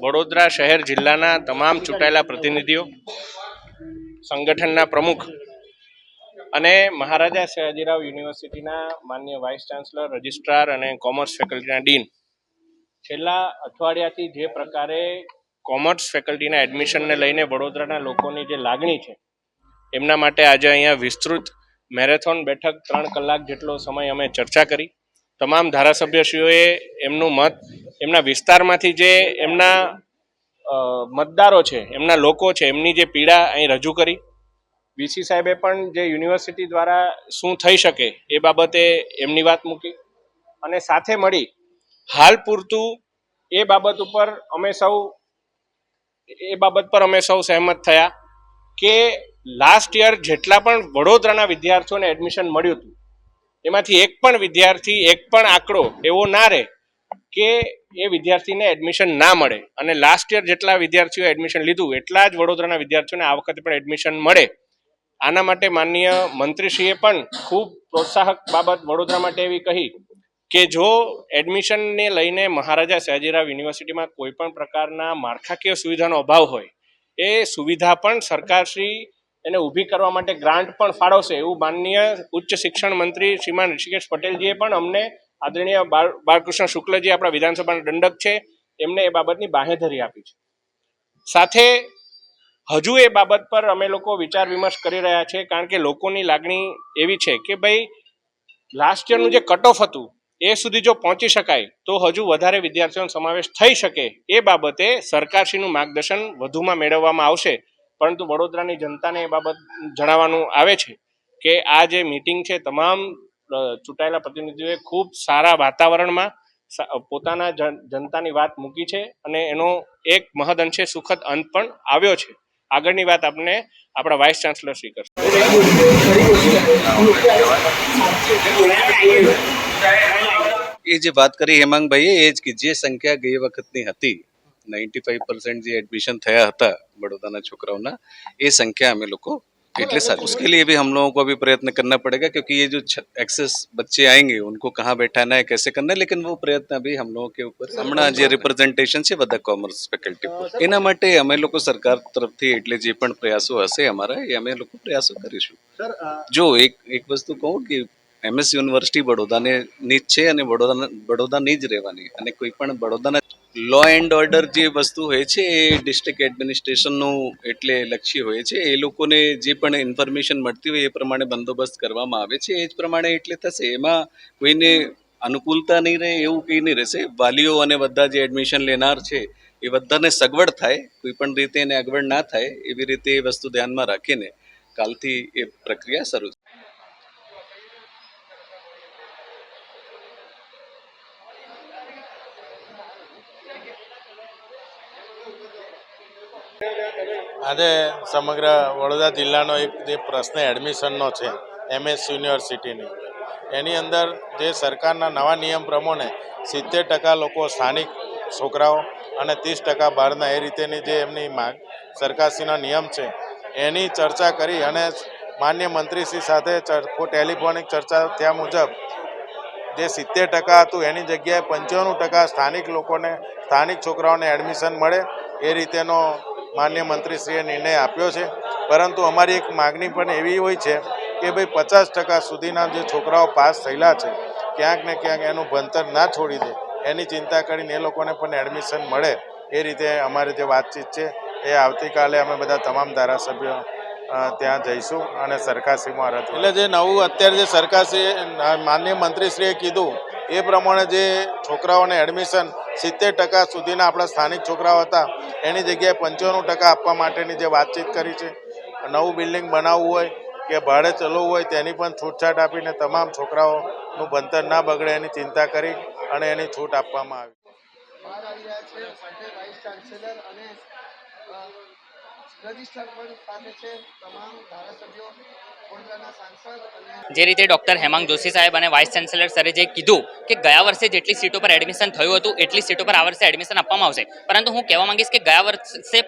વડોદરા શહેર જિલ્લાના તમામ ચૂંટાયેલા પ્રતિનિધિઓ, સંગઠનના પ્રમુખ અને મહારાજા સયાજીરાવ યુનિવર્સિટીના માન્ય વાઇસ ચાન્સલર, રજિસ્ટ્રાર અને કોમર્સ ફેકલ્ટીના ડીન. છેલ્લા અઠવાડિયાથી જે પ્રકારે કોમર્સ ફેકલ્ટીના એડમિશનને લઈને વડોદરાના લોકોની જે લાગણી છે, એમના માટે આજે અહીંયા વિસ્તૃત મેરેથોન બેઠક ત્રણ કલાક જેટલો સમય અમે ચર્ચા કરી. તમામ ધારાસભ્યશ્રીઓએ એમનું મત, એમના વિસ્તારમાંથી જે એમના મતદારો છે, એમના લોકો છે, એમની જે પીડા અહીં રજૂ કરી. વીસી સાહેબે પણ જે યુનિવર્સિટી દ્વારા શું થઈ શકે એ બાબતે એમની વાત મૂકી. અને સાથે મળી હાલ પૂરતું એ બાબત ઉપર અમે સૌ, એ બાબત પર અમે સૌ સહેમત થયા કે લાસ્ટ યર જેટલા પણ વડોદરાના વિદ્યાર્થીઓને એડમિશન મળ્યું હતું, એમાંથી એક પણ વિદ્યાર્થી, એક પણ આંકડો એવો ના રહે કે એ વિદ્યાર્થીને એડમિશન ના મળે. અને લાસ્ટ યર જેટલા વિદ્યાર્થીઓ એડમિશન લીધું, એટલા જ વડોદરાના વિદ્યાર્થીઓને આ વખતે પણ એડમિશન મળે. આના માટે માનનીય મંત્રીશ્રીએ પણ ખૂબ પ્રોત્સાહક બાબત વડોદરા માટે એવી કહી કે જો એડમિશનને લઈને મહારાજા સયાજીરાવ યુનિવર્સિટીમાં કોઈ પણ પ્રકારના માળખાકીય સુવિધાનો અભાવ હોય, એ સુવિધા પણ સરકારશ્રી એને ઊભી કરવા માટે ગ્રાન્ટ પણ ફાળવશે એવું માનનીય ઉચ્ચ શિક્ષણ મંત્રી શ્રીમાન ઋષિકેશ પટેલજીએ પણ અમને આદરણીય બાળ, બાળકૃષ્ણ શુક્લજી આપણા વિધાનસભાના દંડક છે, એમને એ બાબતની બાંહેધરી આપી છે. સાથે હજુ એ બાબત પર અમે લોકો વિચાર વિમર્શ કરી રહ્યા છે કારણ કે લોકોની લાગણી એવી છે કે ભાઈ લાસ્ટ યરનું જે કટ ઓફ હતું, એ સુધી જો પહોંચી શકાય, તો હજુ વધારે વિદ્યાર્થીઓનો સમાવેશ થઈ શકે. એ બાબતે સરકારશ્રીનું માર્ગદર્શન વધુમાં મેળવવામાં આવશે. પરંતુ વડોદરાની જનતાને એ બાબત જણાવવાનું આવે છે કે આ જે મિટિંગ છે, તમામ ચૂંટાયેલા પ્રતિનિધિઓએ ખૂબ સારા વાતાવરણમાં પોતાના જનતાની વાત મૂકી છે અને એનો એક મહદ અંશે સુખદ અંત પણ આવ્યો છે. આગળની વાત આપને આપણા વાઇસ ચાન્સલર શ્રી કરશે. એ જે વાત કરી હેમાંગભાઈએ, એ જ કે જે સંખ્યા ગઈ વખતની હતી નાઇન્ટી ફાઈવ પર્સન્ટ જે એડમિશન થયા હતા बड़ौदा છોકરાઓના એ સંખ્યા અમે લોકો એટલે साथ उसके लिए भी हम लोगों को अभी प्रयत्न करना पड़ेगा क्योंकि ये जो एक्सेस बच्चे आएंगे उनको कहाँ बैठाना है कैसे करना है लेकिन वो प्रयत्न अभी हम लोगों के ऊपर હમણાં જે રિપ્રેઝન્ટેશન છે બધા કોમર્સ ફેકલ્ટી પર એના માટે અમે લોકો સરકાર તરફથી એટલે જે પણ પ્રયાસો હશે અમારા એ અમે લોકો પ્રયાસો કરીશું જો એક એક વસ્તુ કહું કે એમએસ યુનિવર્સિટી બડોદાને ની જ છે અને વડોદરા બડોદાની જ રહેવાની. અને કોઈ પણ બડોદાના લો એન્ડ ઓર્ડર જે વસ્તુ હોય છે, એ ડિસ્ટ્રિક્ટ એડમિનિસ્ટ્રેશનનું એટલે લક્ષ્ય હોય છે. એ લોકોને જે પણ ઇન્ફોર્મેશન મળતી હોય એ પ્રમાણે બંદોબસ્ત કરવામાં આવે છે. એ જ પ્રમાણે એટલે થશે. એમાં કોઈને અનુકૂળતા નહીં રહે, એવું કંઈ નહીં રહેશે. વાલીઓ અને બધા જે એડમિશન લેનાર છે, એ બધાને સગવડ થાય. કોઈ પણ રીતે એને અગવડ ના થાય, એવી રીતે એ વસ્તુ ધ્યાનમાં રાખીને કાલથી એ પ્રક્રિયા શરૂ આજે સમગ્ર વડોદરા જિલ્લાનો એક જે પ્રશ્ન એડમિશનનો છે, એમએસ યુનિવર્સિટીની. એની અંદર જે સરકારના નવા નિયમ પ્રમાણે સિત્તેર ટકા લોકો સ્થાનિક છોકરાઓ અને ત્રીસ ટકા બહારના, એ રીતેની જે એમની માંગ સરકારશ્રીનો નિયમ છે, એની ચર્ચા કરી અને માન્ય મંત્રીશ્રી સાથે ટેલિફોનિક ચર્ચા થયા મુજબ જે સિત્તેર ટકા હતું, એની જગ્યાએ પંચાણું ટકા સ્થાનિક લોકોને, સ્થાનિક છોકરાઓને એડમિશન મળે, એ રીતેનો માન્ય મંત્રીશ્રીએ નિર્ણય આપ્યો છે. પરંતુ અમારી એક માગણી પણ એવી હોય છે કે ભાઈ પચાસ ટકા સુધીના જે છોકરાઓ પાસ થયેલા છે, ક્યાંક ને ક્યાંક એનું ભણતર ના છોડી દે, એની ચિંતા કરીને એ લોકોને પણ એડમિશન મળે. એ રીતે અમારી જે વાતચીત છે, એ આવતીકાલે અમે બધા તમામ ધારાસભ્યો ત્યાં જઈશું અને સરકારશ્રીમાં રજૂ એટલે જે નવું અત્યારે જે સરકારશ્રી માનનીય મંત્રીશ્રીએ કીધું એ પ્રમાણે જે છોકરાઓને એડમિશન સિત્તેર ટકા સુધીના આપણા સ્થાનિક છોકરાઓ હતા એની જગ્યાએ પંચાણું ટકા આપવા માટેની જે વાતચીત કરી છે નવું બિલ્ડિંગ બનાવવું હોય કે ભાડે ચલવું હોય તેની પણ છૂટછાટ આપીને તમામ છોકરાઓનું ભણતર ના બગડે એની ચિંતા કરી અને એની છૂટ આપવામાં આવી. જે રીતે ડૉક્ટર હેમાંગ જોશી સાહેબ અને વાઇસ ચાન્સેલર સરે જે કીધું કે ગયા વર્ષે જેટલી સીટો પર એડમિશન થયું હતું, એટલી સીટો પર આ વર્ષે એડમિશન આપવામાં આવશે. પરંતુ હું કહેવા માંગીશ કે ગયા વર્ષે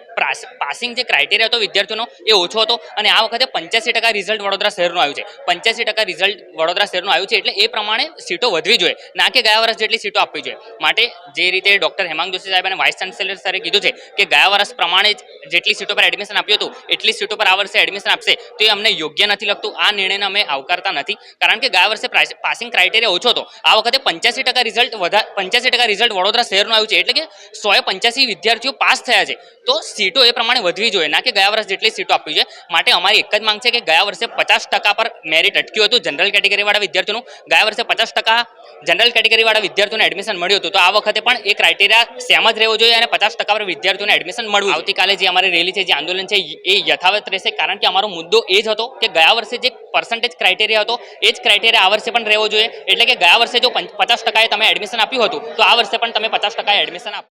પાસિંગ જે ક્રાઇટેરિયા હતો વિદ્યાર્થીઓનો એ ઓછો હતો અને આ વખતે પંચ્યાસી ટકા રિઝલ્ટ વડોદરા શહેરનું આવ્યું છે. પંચ્યાસી ટકા રિઝલ્ટ વડોદરા શહેરનું આવ્યું છે એટલે એ પ્રમાણે સીટો વધવી જોઈએ, ના કે ગયા વર્ષ જેટલી સીટો આપવી જોઈએ. માટે જે રીતે ડોક્ટર હેમાંગ જોશી સાહેબ અને વાઇસ ચાન્સેલર સરે કીધું છે કે ગયા વર્ષ પ્રમાણે જેટલી સીટો પર એડમિશન આપ્યું હતું, એટલી સીટો પર આ વર્ષે એડમિશન આપશે, તો એ અમને યોગ્ય નથી લાગતું. આ નિર્ણયને અમે આવકારતા નથી. કારણ કે ગયા વર્ષે પાસિંગ ક્રાઇટેરિયા ઓછો હતો. આ વખતે પંચ્યાસી ટકા રિઝલ્ટ વધા, પંચ્યાસી ટકા રિઝલ્ટ વડોદરા શહેરનું આવ્યું છે, એટલે કે સોએ પંચ્યાસી વિદ્યાર્થીઓ પાસ થયા છે. તો સીટો એ પ્રમાણે વધવી જોઈએ, ના કે ગયા વર્ષ જેટલી સીટો આપવી જોઈએ. માટે અમારી એક જ માંગ છે કે ગયા વર્ષે પચાસ ટકા પર મેરિટ અટક્યું હતું જનરલ કેટેગરીવાળા વિદ્યાર્થીઓનું. ગયા વર્ષે પચાસ ટકા જનરલ કેટેગરીવાળા વિદ્યાર્થીઓને એડમિશન મળ્યું હતું. તો આ વખતે પણ એ ક્રાઇટેરિયા સેમ જ રહેવો જોઈએ અને પચાસ ટકા પર વિદ્યાર્થીઓને એડમિશન મળવું આવતીકાલે જે અમારી રેલી છે જે આંદોલન છે એ યથાવત રહેશે કારણ કે અમારો મુદ્દો એ જ હતો કે ગયા વર્ષે જે પર્સન્ટેજ ક્રાઇટેરિયા હતો, એ જ ક્રાઇટેરિયા આ વર્ષે પણ રહેવો જોઈએ. એટલે કે ગયા વર્ષે જો પંચ- પચાસ ટકાએ તમે એડમિશન આપ્યું હતું, તો આ વર્ષે પણ તમે પચાસ ટકાએ એડમિશન આપો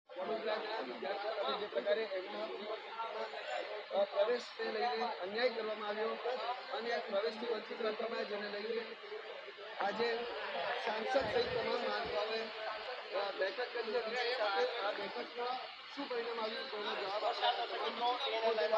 બેઠક કરી શું પરિણામ આવ્યું તેનો જવાબ આપણા તમામનો